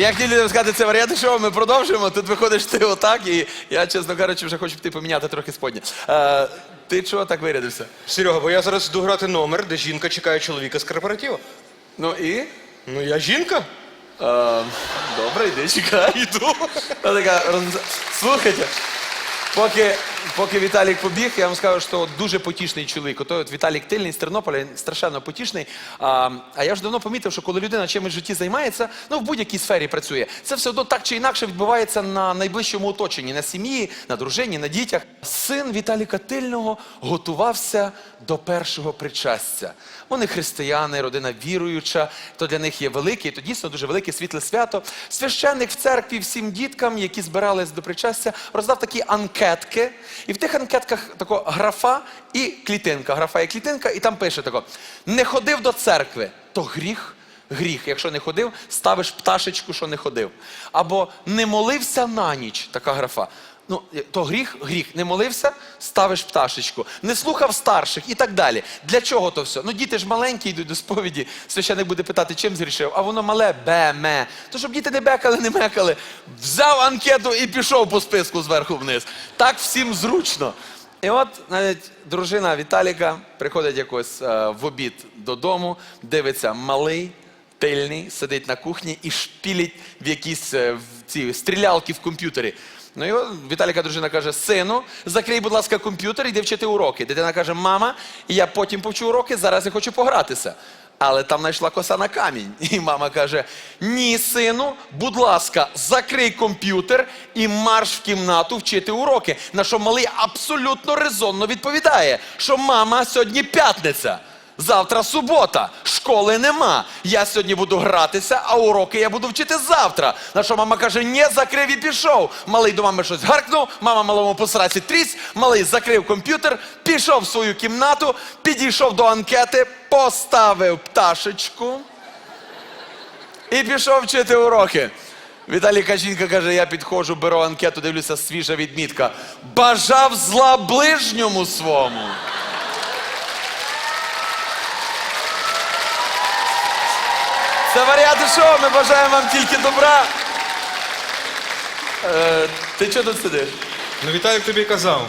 Я хотів людям сказати, це варіанти шоу, ми продовжуємо. Тут виходиш ти отак, і я, чесно кажучи, вже хочу піти поміняти трохи сподні. Е, ти чого так вирядився? Серега, бо я зараз йду грати номер, де жінка чекає чоловіка з корпоративу. Ну і? Ну я жінка. Е, добре, йди, чекай. Така роз... Слухайте, поки, поки Віталік побіг, я вам скажу, що дуже потішний чоловік. Ото от Віталік Тильний з Тернополя, він страшенно потішний. А, а я ж давно помітив, що коли людина чимось в житті займається, ну в будь-якій сфері працює, це все одно так чи інакше відбувається на найближчому оточенні, на сім'ї, на дружині, на дітях. Син Віталіка Тильного готувався до першого причастя. Вони християни, родина віруюча, то для них є велике, то дійсно дуже велике світле свято. Священник в церкві всім діткам, які збирались до причастя, роздав такі анкетки. І в тих анкетках тако графа і клітинка. Графа і клітинка, і там пише тако: не ходив до церкви, то гріх. Гріх, якщо не ходив, ставиш пташечку, що не ходив. Або не молився на ніч, така графа. Ну, то гріх, гріх. Не молився, ставиш пташечку. Не слухав старших і так далі. Для чого то все? Ну, діти ж маленькі йдуть до сповіді. Священник буде питати, чим згрішив, а воно мале бе-ме. То щоб діти не бекали, не мекали. Взяв анкету і пішов по списку зверху вниз. Так всім зручно. І от навіть дружина Віталіка приходить якось е, в обід додому, дивиться малий, тильний, сидить на кухні і шпілить в якісь е, в ці стрілялки в комп'ютері. Ну і Віталіка дружина каже: сину, закрий, будь ласка, комп'ютер і йди вчити уроки. Дитина каже: мама, я потім повчу уроки, зараз я хочу погратися. Але там знайшла коса на камінь. І мама каже: Ні, сину, будь ласка, закрий комп'ютер і марш в кімнату вчити уроки. На що малий абсолютно резонно відповідає, що мама сьогодні п'ятниця. Завтра субота, школи нема. Я сьогодні буду гратися, а уроки я буду вчити завтра. На що мама каже, ні, закрив і пішов. Малий до мами щось гаркнув, мама малому по сраці трісь, малий закрив комп'ютер, пішов в свою кімнату, підійшов до анкети, поставив пташечку і пішов вчити уроки. Віталіка жінка каже: я підходжу, беру анкету, дивлюся, свіжа відмітка. Бажав зла ближньому свому. Це варіанти шоу, ми бажаємо вам тільки добра. Е, ти чого тут сидиш? Ну Віталік тобі казав.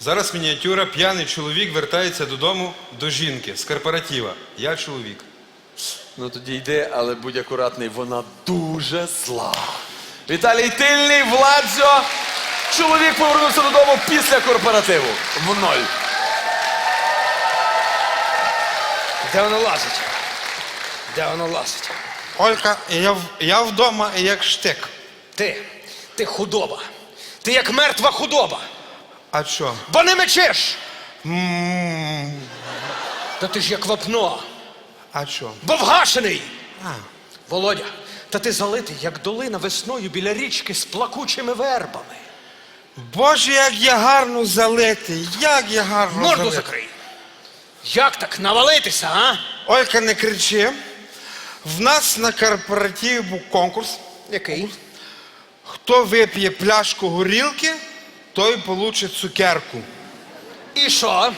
Зараз мініатюра, п'яний чоловік вертається додому до жінки з корпоратива. Я чоловік. Ну тоді йди, але будь акуратний, вона дуже зла. Віталій Тильний, Владзо. Чоловік повернувся додому після корпоративу. В ноль. Де воно лазить? Де воно лазить? Олька, я, в- я вдома як штик. Ти, ти худоба. Ти як мертва худоба. А що? Бо не мечеш. Та ти ж як вапно, А що? бо вгашений. А. Володя, та ти залитий, як долина весною біля річки з плакучими вербами. Боже, як я гарно залитий, як я гарно Морду залитий. закрий. Як так навалитися, а? Олька, не кричи. В нас на корпоративі був конкурс. Який? Хто вип'є пляшку горілки, той получить цукерку. І що?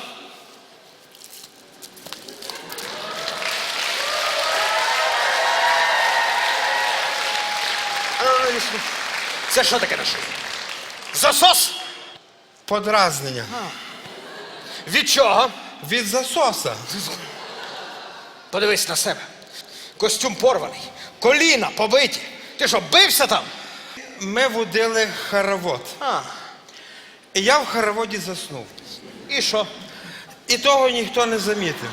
Це що таке на шиї? Засос? Подразнення. Від чого? Від засоса. Подивись на себе. Костюм порваний, коліна побиті. Ти що, бився там? Ми водили хоровод. А, І я в хороводі заснув. і що? І того ніхто не замітив.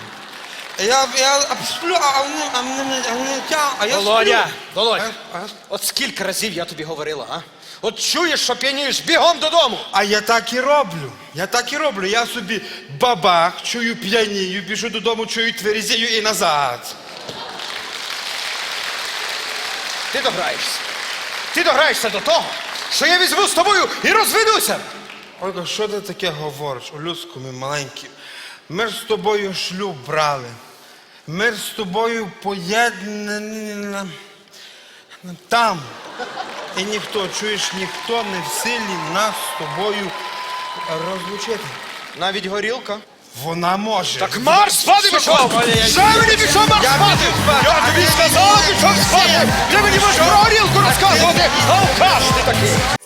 Я, я а, сплю, а, а, вони- а, вони- а, вони тя- а я Володя, сплю. Володя, А, а? от скільки разів я тобі говорила, а? От чуєш, що п'янієш, бігом додому. А я так і роблю. Я так і роблю. Я собі бабах, чую п'янію, біжу додому, чую тверезію і назад. Ти дограєшся. Ти дограєшся до того, що я візьму з тобою і розведуся. Ольга, що ти таке говориш? У людську ми маленькі. Ми ж з тобою шлюб брали. Ми ж з тобою поєднані на- на- там. І ніхто, чуєш, ніхто не в силі нас з тобою розлучити. Навіть горілка. Вона може. Так марш спати пішов! Вже Що мені пішов марш спати? Я тобі сказав, пішов спати! Ти мені можеш про горілку розказувати, А указ ти такий.